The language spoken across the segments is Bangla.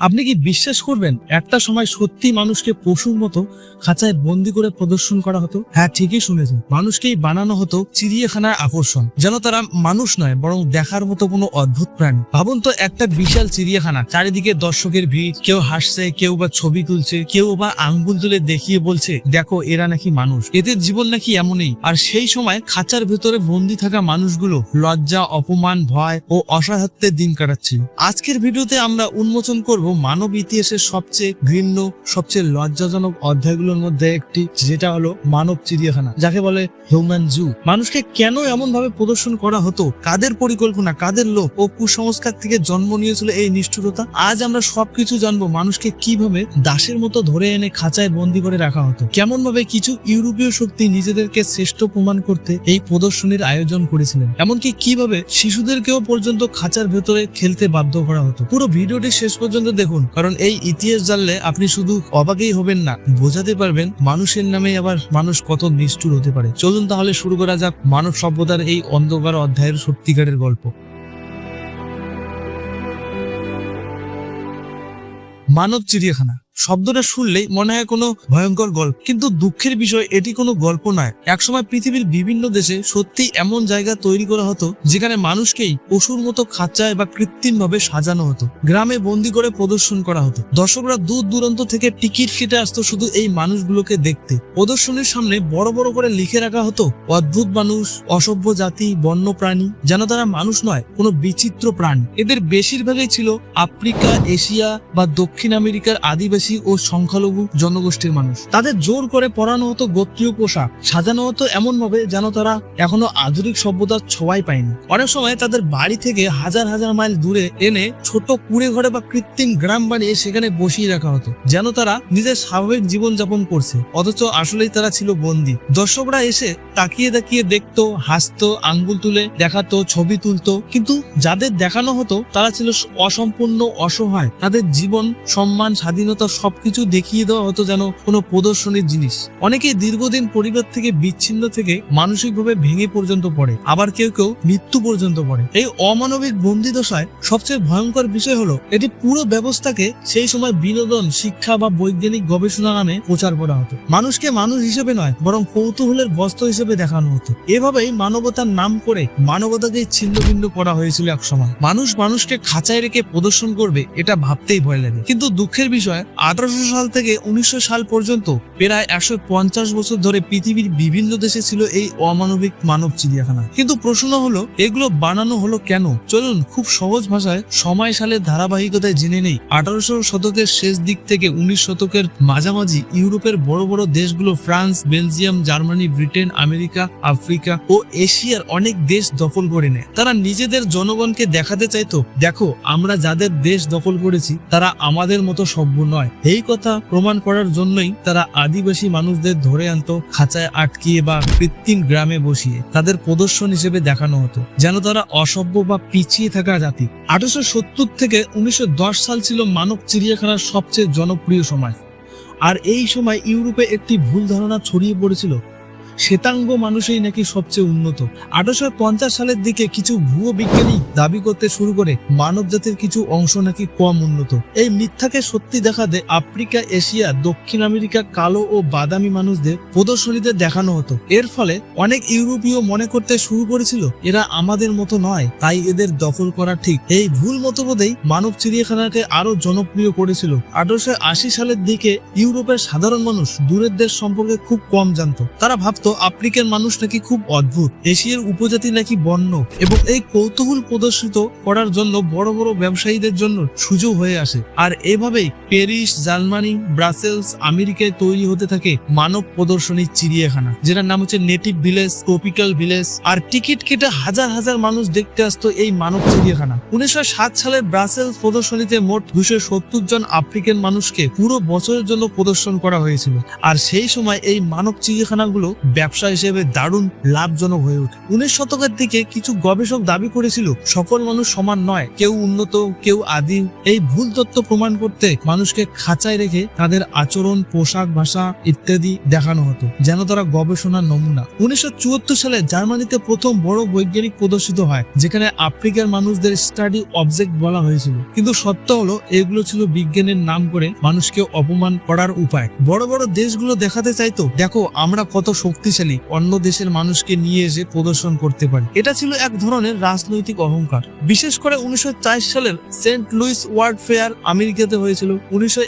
আপনি কি বিশ্বাস করবেন একটা সময় সত্যি মানুষকে পশুর মতো খাঁচায় বন্দি করে প্রদর্শন করা হতো? হ্যাঁ ঠিকই শুনেছেন। মানুষকেই বানানো হতো চিড়িয়াখানার আকর্ষণ, যেন তারা মানুষ নয়, বরং দেখার মতো কোনো অদ্ভুত প্রাণী। ভাবুন তো, একটা বিশাল চিড়িয়াখানা, চারিদিকে দর্শকের ভিড়, কেউ হাসছে, কেউ বা ছবি তুলছে, কেউ বা আঙ্গুল তুলে দেখিয়ে বলছে, দেখো, এরা নাকি মানুষ। এদের জীবন নাকি এমনই। আর সেই সময় খাঁচার ভেতরে বন্দি থাকা মানুষগুলো লজ্জা, অপমান, ভয় ও অসহায়ত্বের দিন কাটাচ্ছে আজকের ভিডিওতে আমরা উন্মোচন করব মানব ইতিহাসের সবচেয়ে ঘৃণ্য, সবচেয়ে লজ্জাজনক অধ্যায়গুলোর মধ্যে একটি, যেটা হলো মানব চিড়িয়াখানা, যাকে বলে হিউম্যান জু মানুষকে কেন এমন ভাবে প্রদর্শন করা হতো? কাদের পরিকল্পনা, কাদের লোক ও কুসংস্কার থেকে জন্ম নিয়েছিল এই নিষ্ঠুরতা? আজ আমরা সবকিছু জানব মানুষকে কীভাবে দাসের মতো ধরে এনে খাঁচায় বন্দি করে রাখা হতো। কেমন ভাবে কিছু ইউরোপীয় শক্তি নিজেদেরকে শ্রেষ্ঠ প্রমাণ করতে এই প্রদর্শনীর আয়োজন করেছিলেন। এমনকি কীভাবে শিশুদেরকেও পর্যন্ত খাঁচার ভেতরে খেলতে বাধ্য করা হতো। পুরো ভিডিওটি শেষ পর্যন্ত দেখুন, কারণ এই ইতিহাস জানলে আপনি শুধু অবাকেই হবেন না, বোঝাতে পারবেন মানুষের নামে আবার মানুষ কত নিষ্ঠুর হতে পারে। চলুন তাহলে শুরু করা যাক মানব সভ্যতার এই অন্ধকার অধ্যায়ের সত্যিকারের গল্প। মানব চিড়িয়াখানা। শব্দটা শুনলেই মনে হয় কোনো ভয়ঙ্কর গল্প। কিন্তু দুঃখের বিষয়, এটি কোনো গল্প নয়। একসময় পৃথিবীর বিভিন্ন দেশে সত্যি এমন জায়গা তৈরি করা হতো, যেখানে মানুষকেই পশুর মতো খাঁচায় বা কৃত্রিম ভাবে সাজানো হতো। গ্রামে বন্দি করে প্রদর্শন করা হতো। দর্শকরা দূর দূরান্ত থেকে টিকিট কেটে আসতো শুধু এই মানুষগুলোকে দেখতে। প্রদর্শনীর সামনে বড় বড় করে লিখে রাখা হতো, অদ্ভুত মানুষ, অসভ্য জাতি বন্য প্রাণী যেন তারা মানুষ নয়, কোনো বিচিত্র প্রাণী। এদের বেশিরভাগই ছিল আফ্রিকা, এশিয়া বা দক্ষিণ আমেরিকার আদিবাসী ও সংখ্যালঘু জনগোষ্ঠীর মানুষ। তাদের জোর করে পরানো হতো গোত্রীয় পোশাক, সাজানো হতো এমন ভাবে যেন তারা এখনও আধুনিক সভ্যতার ছোঁয়াই পায়নি। অনেক সময় তাদের বাড়ি থেকে হাজার হাজার মাইল দূরে এনে ছোট কুড়ে ঘরে বা কৃত্রিম গ্রাম বানিয়ে সেখানে বসিয়ে রাখা হতো, যেন তারা নিজের স্বাভাবিক জীবন যাপন করছে। অথচ আসলেই তারা ছিল বন্দী। দর্শকরা এসে তাকিয়ে তাকিয়ে দেখতো, হাসতো, আঙ্গুল তুলে দেখাতো, ছবি তুলতো। কিন্তু যাদের দেখানো হতো, তারা ছিল অসম্পূর্ণ অসহায়। তাদের জীবন, সম্মান, স্বাধীনতা সবকিছু দেখিয়ে দেওয়া হতো যেন কোনো প্রদর্শনীর জিনিস। অনেকে দীর্ঘদিন পরিবার থেকে বিচ্ছিন্ন থেকে মানসিকভাবে ভেঙে পর্যন্ত পড়ে। আবার কেউ কেউ মৃত্যু পর্যন্ত পড়ে। এই অমানবিক বন্দি দশায় সবচেয়ে ভয়ঙ্কর বিষয় হলো, এটি পুরো ব্যবস্থাকে সেই সময় বিনোদন, শিক্ষা বা বৈজ্ঞানিক গবেষণা নামে প্রচার করা হতো। মানুষকে মানুষ হিসেবে নয়, বরং কৌতূহলের বস্ত্র হিসেবে দেখানো হতো। এভাবেই মানবতার নাম করে মানবতাকে ছিন্ন ভিন্ন করা হয়েছিল এক সময়। মানুষ মানুষকে খাঁচায় রেখে প্রদর্শন করবে, এটা ভাবতেই ভয় লাগে। কিন্তু দুঃখের বিষয় আঠারোশো সাল থেকে উনিশশো সাল পর্যন্ত প্রায় একশো পঞ্চাশ বছর ধরে পৃথিবীর বিভিন্ন দেশে ছিল এই অমানবিক মানব চিড়িয়াখানা। কিন্তু প্রশ্ন হলো, এগুলো বানানো হলো কেন? চলুন খুব সহজ ভাষায় সময় সালের ধারাবাহিকতায় জেনে নেই। আঠারোশো শতকের শেষ দিক থেকে উনিশ শতকের মাঝামাঝি ইউরোপের বড় বড় দেশগুলো France, Belgium, Germany, Britain, America, Africa ও এশিয়ার অনেক দেশ দখল করে নেয়। তারা নিজেদের জনগণকে দেখাতে চাইতো, দেখো, আমরা যাদের দেশ দখল করেছি, তারা আমাদের মতো সভ্য নয়। এই কথা প্রমাণ করার জন্যই তারা আদিবাসী মানুষদের ধরে আনত খাঁচায় আটকিয়ে বা কৃত্রিম গ্রামে বসিয়ে তাদের প্রদর্শন হিসেবে দেখানো হতো, যেন তারা অসভ্য বা পিছিয়ে থাকা জাতি। আঠারোশো সত্তর থেকে উনিশশো দশ সাল ছিল মানব চিড়িয়াখানার সবচেয়ে জনপ্রিয় সময়। আর এই সময় ইউরোপে একটি ভুল ধারণা ছড়িয়ে পড়েছিল শ্বেতাঙ্গ মানুষই নাকি সবচেয়ে উন্নত। আঠারোশো পঞ্চাশ সালের দিকে কিছু ভুয়ো বিজ্ঞানী দাবি করতে শুরু করে মানব জাতির কিছু অংশ নাকি কম উন্নত। এই মিথ্যাকে সত্যি দেখাতে আফ্রিকা, এশিয়া, দক্ষিণ আমেরিকা, কালো ও বাদামি মানুষদের প্রদর্শনীতে দেখানো হতো। এর ফলে অনেক ইউরোপীয় মনে করতে শুরু করেছিল, এরা আমাদের মতো নয়, তাই এদের দখল করা ঠিক। এই ভুল মতবোধেই মানব চিড়িয়াখানাকে আরও জনপ্রিয় করেছিল। আঠারোশো আশি সালের দিকে ইউরোপের সাধারণ মানুষ দূরের দেশ সম্পর্কে খুব কম জানত। তারা ভাবতো আফ্রিকার মানুষ নাকি খুব অদ্ভুত। এশিয়ার উপজাতি নাকি বন্য। এবং এই কৌতূহল প্রদর্শিত করার জন্য বড় বড় ব্যবসায়ীদের জন্য সুযোগ হয়ে আসে। আর এভাবেই প্যারিস, জার্মানি, ব্রাসেলস, আমেরিকায় তৈরি হতে থাকে মানব প্রদর্শনী চিড়িয়াখানা, যেটার নাম হচ্ছে নেটিভ ভিলেজ, ট্রপিক্যাল ভিলেজ। আর টিকিট কেটে হাজার হাজার মানুষ দেখতে আসতো এই মানব চিড়িয়াখানা। উনিশশো সাত সালে ব্রাসেলস প্রদর্শনীতে মোট দুশো সত্তর জন আফ্রিকান মানুষকে পুরো বছরের জন্য প্রদর্শন করা হয়েছিল। আর সেই সময় এই মানব চিড়িয়াখানাগুলো ব্যবসা হিসেবে দারুণ লাভজনক হয়ে ওঠে। উনিশ শতকের দিকে কিছু গবেষক দাবি করেছিল, সকল মানুষ সমান নয়, কেউ উন্নত, কেউ আদিম। এই ভুল তত্ত্ব প্রমাণ করতে মানুষকে খাঁচায় রেখে তাদের আচরণ, পোশাক, ভাষা ইত্যাদি দেখানো হতো, যেন তারা গবেষণার নমুনা। উনিশশো চুয়াত্তর সালে জার্মানিতে প্রথম বড় বৈজ্ঞানিক প্রদর্শিত হয়, যেখানে আফ্রিকার মানুষদের স্টাডি অবজেক্ট বলা হয়েছিল। কিন্তু সত্য হলো, এগুলো ছিল বিজ্ঞানের নাম করে মানুষকে অপমান করার উপায়। বড় বড় দেশগুলো দেখাতে চাইতো, দেখো, আমরা কত শক্তিশালী অন্য দেশের মানুষকে নিয়ে এসে প্রদর্শন করতে পারে। এটা ছিল এক ধরনের রাজনৈতিক অহংকার। বিশেষ করে উনিশশো সালের সেন্ট লুইস ওয়ার্ল্ড ফেয়ার আমেরিকাতে হয়েছিল। উনিশশো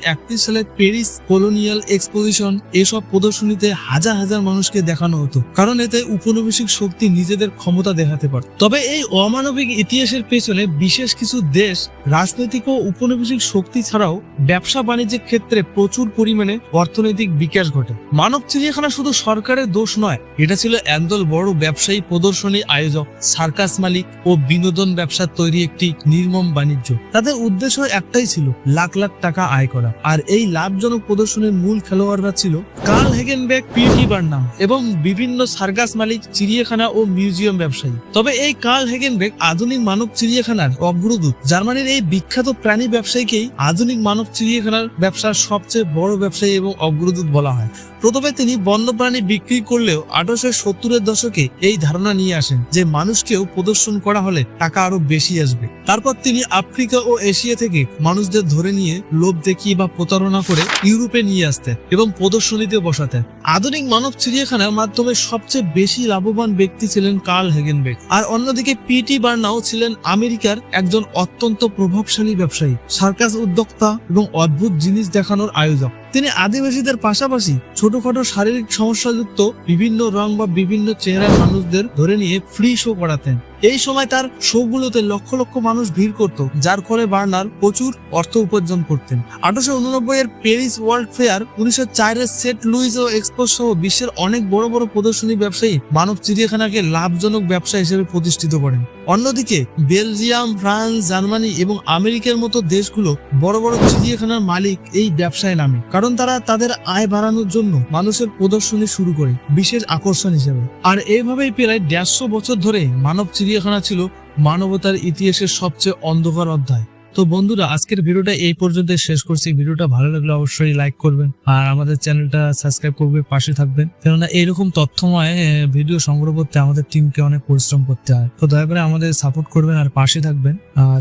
সালের প্যারিস কলোনিয়াল এক্সপোজিশন এসব প্রদর্শনীতে হাজার হাজার মানুষকে দেখানো হতো। কারণ এতে উপনিবেশিক শক্তি নিজেদের ক্ষমতা দেখাতে পারত। তবে এই অমানবিক ইতিহাসের পেছনে বিশেষ কিছু দেশ রাজনৈতিক ও উপনিবেশিক শক্তি ছাড়াও ব্যবসা বাণিজ্যের ক্ষেত্রে প্রচুর পরিমাণে অর্থনৈতিক বিকাশ ঘটে। মানব চিড়িয়াখানা শুধু সরকারের দোষ নয়। এটা ছিল একদল বড় ব্যবসায়ী প্রদর্শনী আয়োজক সার্কাস মালিক ও বিনোদন ব্যবসার তৈরি একটি নির্মম বাণিজ্য। তাদের উদ্দেশ্য একটাই ছিল লাখ লাখ টাকা আয় করা। আর এই লাভজনক প্রদর্শনের মূল খেলোয়াড়রা ছিল কার্ল হেগেনবেক পিউটি বার্নাম এবং বিভিন্ন সার্কাস মালিক, চিড়িয়াখানা ও মিউজিয়াম ব্যবসায়ী। তবে এই কার্ল হেগেনবেক আধুনিক মানব চিড়িয়াখানার অগ্রদূত। জার্মানির এই বিখ্যাত প্রাণী ব্যবসায়ীকেই আধুনিক মানব চিড়িয়াখানার ব্যবসার সবচেয়ে বড় ব্যবসায়ী এবং অগ্রদূত বলা হয়। প্রথমে তিনি বন্যপ্রাণী বিক্রি করলেও আঠারোশো সত্তরের দশকে এই ধারণা নিয়ে আসেন যে মানুষকেও প্রদর্শন করা হলে টাকা আরও বেশি আসবে। তারপর তিনি আফ্রিকা ও এশিয়া থেকে মানুষদের ধরে নিয়ে লোভ দেখিয়ে বা প্রতারণা করে ইউরোপে নিয়ে আসতেন এবং প্রদর্শনীতে বসাতেন। আধুনিক মানব চিড়িয়াখানার মাধ্যমে সবচেয়ে বেশি লাভবান ব্যক্তি ছিলেন কার্ল হেগেনবেক আর অন্যদিকে পিটি বার্নাও ছিলেন আমেরিকার একজন অত্যন্ত প্রভাবশালী ব্যবসায়ী, সার্কাস উদ্যোক্তা এবং অদ্ভুত জিনিস দেখানোর আয়োজক। তিনি আদিবাসীদের পাশাপাশি ছোটখাটো শারীরিক সমস্যাযুক্ত বিভিন্ন রং বা বিভিন্ন চেহারার মানুষদের ধরে নিয়ে ফ্রি শো করাতেন। এই সময় তার শোগুলোতে লক্ষ লক্ষ মানুষ ভিড় করত, যার ফলে বার্নার প্রচুর অর্থ উপার্জন করতেন। আঠারোশো উননব্বই এর প্যারিস ওয়ার্ল্ড ফেয়ার উনিশশো চারের সেট লুইস ও এক্সপো সহ বিশ্বের অনেক বড় বড় প্রদর্শনী ব্যবসায়ী মানব চিড়িয়াখানাকে লাভজনক ব্যবসা হিসেবে প্রতিষ্ঠিত করেন। অন্যদিকে বেলজিয়াম, ফ্রান্স, জার্মানি এবং আমেরিকার মতো দেশগুলো বড় বড় চিড়িয়াখানার মালিক এই ব্যবসায় নামে, কারণ তারা তাদের আয় বাড়ানোর জন্য মানুষের প্রদর্শনী শুরু করে, বিশেষ আকর্ষণ হিসেবে। আর এইভাবেই প্রায় দেড়শো বছর ধরে মানব চিড়িয়াখানা ছিল মানবতার ইতিহাসের সবচেয়ে অন্ধকার অধ্যায়। তো বন্ধুরা, আজকের ভিডিওটা এই পর্যন্ত শেষ করছি। ভিডিওটা ভালো লাগলে অবশ্যই লাইক করবেন আর আমাদের চ্যানেলটা সাবস্ক্রাইব করবে, পাশে থাকবেন। কেননা এইরকম তথ্যময় ভিডিও সংগ্রহ করতে আমাদের টিমকে অনেক পরিশ্রম করতে হয়। তো দয়া করে আমাদের সাপোর্ট করবেন আর পাশে থাকবেন।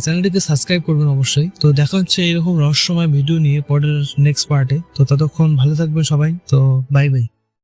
চ্যানেলটিকে সাবস্ক্রাইব করবেন অবশ্যই। তো দেখা হচ্ছে এরকম রহস্যময় ভিডিও নিয়ে পরের নেক্সট পার্টে তো ততক্ষণ ভালো থাকবেন সবাই। তো বাই বাই